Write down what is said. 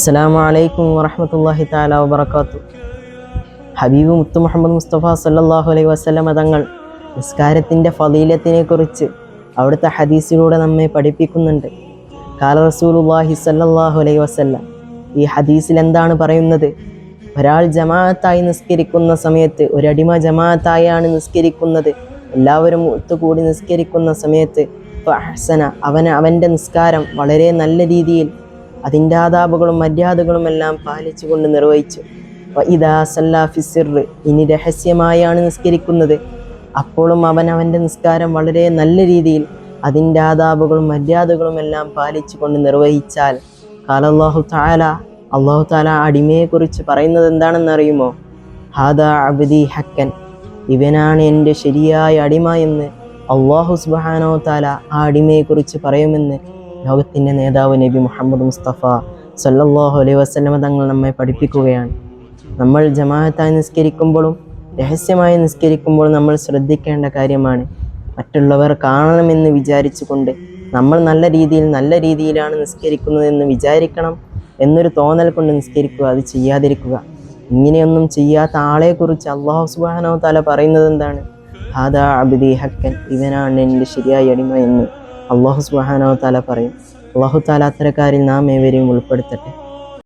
അസ്സലാമു അലൈക്കും വറഹ്മത്തുള്ളാഹി താല വബർക്കാത്തു ഹബീബ് മുത്തു മുഹമ്മദ് മുസ്തഫ സല്ലല്ലാഹു അലൈഹി വസ്ലമ തങ്ങൾ നിസ്കാരത്തിന്റെ ഫളീലത്തിനെ കുറിച്ച് അവിടുത്തെ ഹദീസിലൂടെ നമ്മെ പഠിപ്പിക്കുന്നുണ്ട്. കാല റസൂലുള്ളാഹി സല്ലാഹു അലൈഹി വസല്ലം. ഈ ഹദീസിൽ എന്താണ് പറയുന്നത്? ഒരാൾ ജമാഅത്തായി നിസ്കരിക്കുന്ന സമയത്ത് ഒരടിമ ജമാഅത്തായാണ് നിസ്കരിക്കുന്നത്. എല്ലാവരും ഒത്തുകൂടി നിസ്കരിക്കുന്ന സമയത്ത് ഫഅഹ്സന അവന് അവന്റെ നിസ്കാരം വളരെ നല്ല രീതിയിൽ അതിന്റെ ആദാബുകളും മര്യാദകളും എല്ലാം പാലിച്ചുകൊണ്ട് നിർവഹിച്ചു. ഫിസിർ ഇനി രഹസ്യമായാണ് നിസ്കരിക്കുന്നത്. അപ്പോഴും അവൻ അവന്റെ നിസ്കാരം വളരെ നല്ല രീതിയിൽ അതിന്റെ ആദാബുകളും മര്യാദകളും എല്ലാം പാലിച്ചുകൊണ്ട് നിർവഹിച്ചാൽ. കാലല്ലാഹു താല അള്ളാഹു താല അടിമയെക്കുറിച്ച് പറയുന്നത് എന്താണെന്ന് അറിയുമോ? ഹാദ അബ്ദി ഹക്കൻ. ഇവനാണ് എന്റെ ശരിയായ അടിമ എന്ന് അള്ളാഹു സുബാനോ താല ആ അടിമയെക്കുറിച്ച് പറയുമെന്ന് ലോകത്തിന്റെ നേതാവ് നബി മുഹമ്മദ് മുസ്തഫ സല്ലല്ലാഹു അലൈഹി വസ്ലമ തങ്ങൾ നമ്മെ പഠിപ്പിക്കുകയാണ്. നമ്മൾ ജമാഅത്തായി നിസ്കരിക്കുമ്പോഴും രഹസ്യമായി നിസ്കരിക്കുമ്പോഴും നമ്മൾ ശ്രദ്ധിക്കേണ്ട കാര്യമാണ് മറ്റുള്ളവർ കാണണമെന്ന് വിചാരിച്ചുകൊണ്ട് നമ്മൾ നല്ല രീതിയിൽ നല്ല രീതിയിലാണ് നിസ്കരിക്കുന്നതെന്ന് വിചാരിക്കണം എന്നൊരു തോന്നൽ കൊണ്ട് നിസ്കരിക്കുക അത് ചെയ്യാതിരിക്കുക. ഇങ്ങനെയൊന്നും ചെയ്യാത്ത ആളെക്കുറിച്ച് അള്ളാഹു സുബാനോ തല പറയുന്നത് എന്താണ്? ഹാദാ അബിദി ഹക്കൻ ഇവനാണ് എന്റെ ശരിയായ അടിമ എന്ന്. അള്ളാഹു സുബാനോ താല പറയും. അള്ളാഹു താല അത്തരക്കാരിൽ നാം ഏവരെയും ഉൾപ്പെടുത്തട്ടെ.